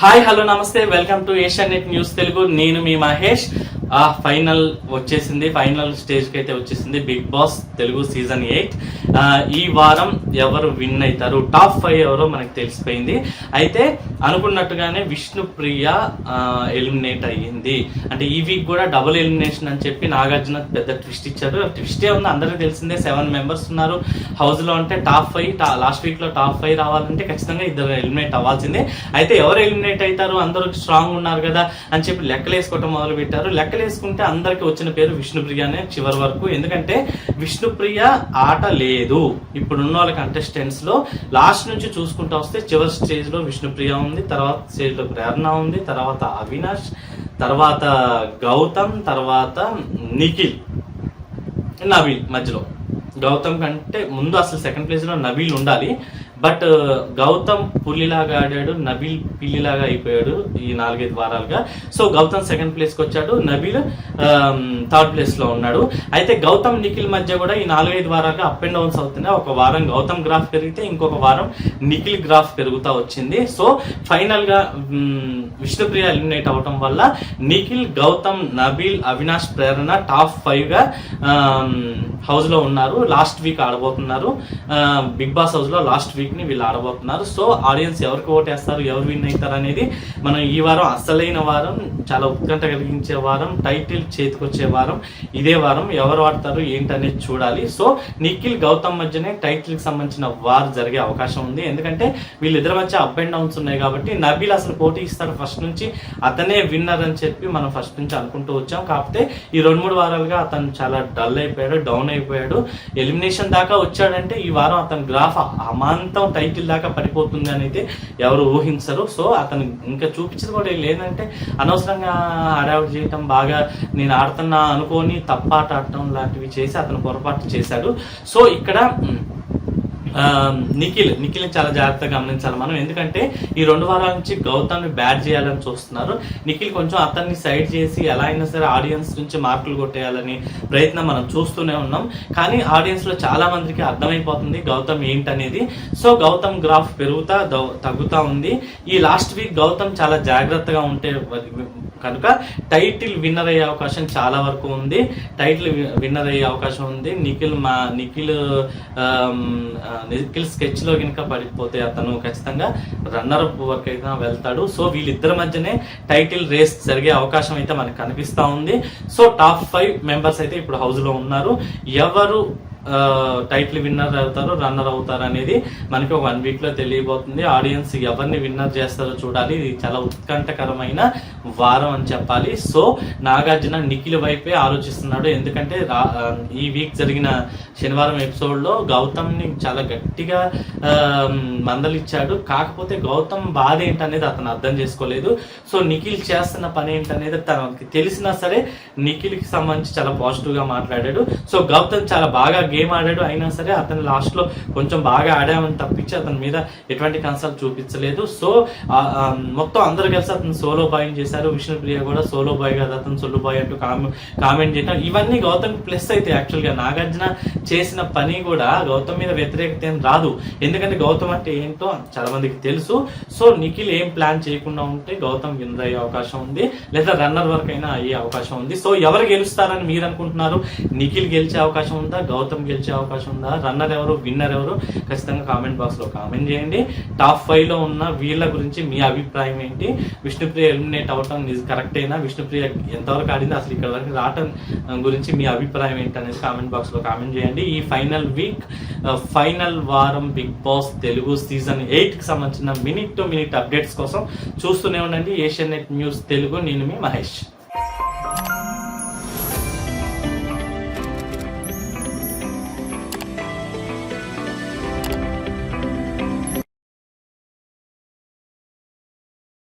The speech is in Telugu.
హాయ్ హలో నమస్తే. Welcome to Asianet news Telugu. నేను మీ మహేష్. ఆ ఫైనల్ వచ్చేసింది ఫైనల్ స్టేజ్కి అయితే వచ్చేసింది Bigg Boss Telugu season eight. ఈ వారం ఎవరు విన్ అవుతారు టాప్ ఫైవ్ ఎవరో మనకు తెలిసిపోయింది. అయితే అనుకున్నట్టుగానే విష్ణుప్రియ ఎలిమినేట్ అయ్యింది. అంటే ఈ వీక్ కూడా డబుల్ ఎలిమినేషన్ అని చెప్పి నాగార్జున పెద్ద ట్విస్ట్ ఇచ్చారు. ట్విస్టే ఉంది అందరికీ తెలిసిందే సెవెన్ మెంబర్స్ ఉన్నారు. హౌస్లో అంటే టాప్ ఫైవ్ లాస్ట్ వీక్లో టాప్ ఫైవ్ రావాలంటే ఖచ్చితంగా ఇద్దరు ఎలిమినేట్ అవ్వాల్సిందే. అయితే ఎవరు ఎలిమినేట్ అవుతారు అందరూ స్ట్రాంగ్ ఉన్నారు కదా అని చెప్పి లెక్కలు వేసుకోవటం మొదలు పెట్టారు లెక్కలు వేసుకుంటే అందరికి వచ్చిన పేరు విష్ణుప్రియ అనే చివరి వరకు. ఎందుకంటే విష్ణుప్రియ ఆట లేదు. ఇప్పుడున్న వాళ్ళ కంటెస్టెంట్స్లో లాస్ట్ నుంచి చూసుకుంటూ వస్తే చివరి స్టేజ్లో విష్ణుప్రియ ఉంది తర్వాత స్టేజ్లో ప్రేరణ ఉంది తర్వాత అవినాష్ తర్వాత గౌతమ్ తర్వాత నిఖిల్ నవీల్ మధ్యలో. గౌతమ్ కంటే ముందు అసలు సెకండ్ ప్లేస్లో నవీల్ ఉండాలి. బట్ గౌతమ్ పులిలాగా ఆడాడు నబీల్ పిల్లిలాగా అయిపోయాడు ఈ నాలుగైదు వారాలుగా. సో గౌతమ్ సెకండ్ ప్లేస్కి వచ్చాడు నబీల్ థర్డ్ ప్లేస్లో ఉన్నాడు. అయితే గౌతమ్ నిఖిల్ మధ్య కూడా ఈ నాలుగైదు వారాలుగా అప్ అండ్ డౌన్స్ అవుతున్నాయి. ఒక వారం గౌతమ్ గ్రాఫ్ పెరిగితే ఇంకొక వారం నిఖిల్ గ్రాఫ్ పెరుగుతూ వచ్చింది. సో ఫైనల్గా విష్ణుప్రియ ఎలిమినేట్ అవటం వల్ల నిఖిల్ గౌతమ్ నబీల్ అవినాష్ ప్రేరణ టాప్ ఫైవ్గా హౌస్లో ఉన్నారు. లాస్ట్ వీక్ ఆడబోతున్నారు. బిగ్ బాస్ హౌస్లో లాస్ట్ వీక్ ని వీళ్ళు ఆడబోతున్నారు. సో ఆడియన్స్ ఎవరికి ఓటేస్తారు ఎవరు విన్ అవుతారు అనేది మనం ఈ వారం అసలైన వారం చాలా ఉత్కంఠ కలిగించే వారం టైటిల్ చేతికొచ్చే వారం ఇదే వారం ఎవరు ఆడతారు ఏంటనేది చూడాలి. సో నిఖిల్ గౌతమ్ మధ్యనే టైటిల్కి సంబంధించిన వార్ జరిగే అవకాశం ఉంది. ఎందుకంటే వీళ్ళిద్దరి మధ్య అప్ అండ్ డౌన్స్ ఉన్నాయి కాబట్టి నబీల్ అసలు పోటీ ఇస్తాడు ఫస్ట్ నుంచి అతనే విన్నర్ అని చెప్పి మనం ఫస్ట్ నుంచి అనుకుంటూ వచ్చాం. కాకపోతే ఈ రెండు మూడు వారాలుగా అతను చాలా డల్ అయిపోయాడు డౌన్ అయిపోయాడు. ఎలిమినేషన్ దాకా వచ్చాడంటే ఈ వారం అతని గ్రాఫ్ అమాంత మొత్తం టైటిల్ దాకా పడిపోతుంది అని అయితే ఎవరు ఊహించరు. సో అతను ఇంకా చూపించింది కూడా లేదంటే అనవసరంగా హడావుడి చేయటం బాగా నేను ఆడుతున్నా అనుకోని తప్పాట ఆడటం లాంటివి చేసి అతను పొరపాటు చేశాడు. సో ఇక్కడ నిఖిల్ నిఖిల్ని చాలా జాగ్రత్తగా గమనించాలి మనం. ఎందుకంటే ఈ రెండు వారాల నుంచి గౌతమ్ని బ్యాడ్ బ్యాట్ చేయాలని చూస్తున్నారు. నిఖిల్ కొంచెం అతన్ని సైడ్ చేసి ఎలా అయినా సరే ఆడియన్స్ నుంచి మార్కులు కొట్టేయాలని ప్రయత్నం మనం చూస్తూనే ఉన్నాం. కానీ ఆడియన్స్లో చాలా మందికి అర్థమైపోతుంది గౌతమ్ ఏంటనేది. సో గౌతమ్ గ్రాఫ్ పెరుగుతా తగ్గుతూ తగ్గుతా ఉంది. ఈ లాస్ట్ వీక్ గౌతమ్ చాలా జాగ్రత్తగా ఉంటే కనుక టైటిల్ విన్నర్ అయ్యే అవకాశం చాలా వరకు ఉంది. టైటిల్ విన్నర్ అయ్యే అవకాశం ఉంది. నిఖిల్ మా నిఖిల్ నిఖిల్ స్కెచ్లో కనుక పడిపోతే అతను ఖచ్చితంగా రన్నర్ అప్ వరకు అయితే వెళ్తాడు. సో వీళ్ళిద్దరి మధ్యనే టైటిల్ రేస్ జరిగే అవకాశం అయితే మనకు కనిపిస్తూ ఉంది. సో టాప్ ఫైవ్ మెంబర్స్ అయితే ఇప్పుడు హౌస్లో ఉన్నారు. ఎవరు టైటిల్ విన్నర్ అవుతారు రన్నర్ అవుతారు అనేది మనకి ఒక వన్ వీక్లో తెలియబోతుంది. ఆడియన్స్ ఎవరిని విన్నర్ చేస్తారో చూడాలి. ఇది చాలా ఉత్కంఠకరమైన వారం అని చెప్పాలి. సో నాగార్జున నిఖిల్ వైపే ఆలోచిస్తున్నాడు. ఎందుకంటే రా- ఈ వీక్ జరిగిన శనివారం ఎపిసోడ్లో గౌతమ్ని చాలా గట్టిగా మందలిచ్చాడు. కాకపోతే గౌతమ్ బాధ ఏంటనేది అతను అర్థం చేసుకోలేదు. సో నిఖిల్ చేస్తున్న పని ఏంటనేది తనకి తెలిసినా సరే నిఖిల్కి సంబంధించి చాలా పాజిటివ్గా మాట్లాడాడు. సో గౌతమ్ చాలా బాగా గేమ్ ఆడాడు అయినా సరే అతను లాస్ట్లో కొంచెం బాగా ఆడామని తప్పించి అతని మీద ఎటువంటి కన్సల్ట్ చూపించలేదు. సో మొత్తం అందరు కలిసి అతను సోలో బాయ్ చేశారు. విష్ణుప్రియ కూడా సోలో బాయ్ కాదు అతను సోలో బాయ్ అంటూ కామెంట్ చేయడం ఇవన్నీ గౌతమ్ ప్లస్ అయితే యాక్చువల్గా నాగార్జున చేసిన పని కూడా గౌతమ్ మీద వ్యతిరేకత ఏం రాదు. ఎందుకంటే గౌతమ్ అంటే ఏంటో చాలా మందికి తెలుసు. సో నిఖిల్ ఏం ప్లాన్ చేయకుండా ఉంటే గౌతమ్ విన్నర్ అయ్యే అవకాశం ఉంది. లేదా రన్నర్ వరకు అయినా అయ్యే అవకాశం ఉంది. సో ఎవరు గెలుస్తారని మీరు అనుకుంటున్నారు? నిఖిల్ గెలిచే అవకాశం ఉందా? గౌతమ్ గెలిచే అవకాశం ఉందా? రన్నర్ ఎవరు? విన్నర్ ఎవరు? ఖచ్చితంగా కామెంట్ బాక్స్లో కామెంట్ చేయండి. టాప్ ఫైవ్లో ఉన్న వీళ్ళ గురించి మీ అభిప్రాయం ఏంటి? విష్ణుప్రియ ఎలిమినేట్ అవటం కరెక్ట్ అయినా విష్ణుప్రియ ఎంతవరకు ఆడింది? అసలు ఇక్కడ రావటం గురించి మీ అభిప్రాయం ఏంటి అనేది కామెంట్ బాక్స్లో కామెంట్ చేయండి. ఈ ఫైనల్ వీక్ ఫైనల్ వారం బిగ్ బాస్ తెలుగు సీజన్ ఎయిట్కి సంబంధించిన మినిట్ టు మినిట్ అప్డేట్స్ కోసం చూస్తూనే ఉండండి. Asian net news Telugu. నేను మీ మహేష్.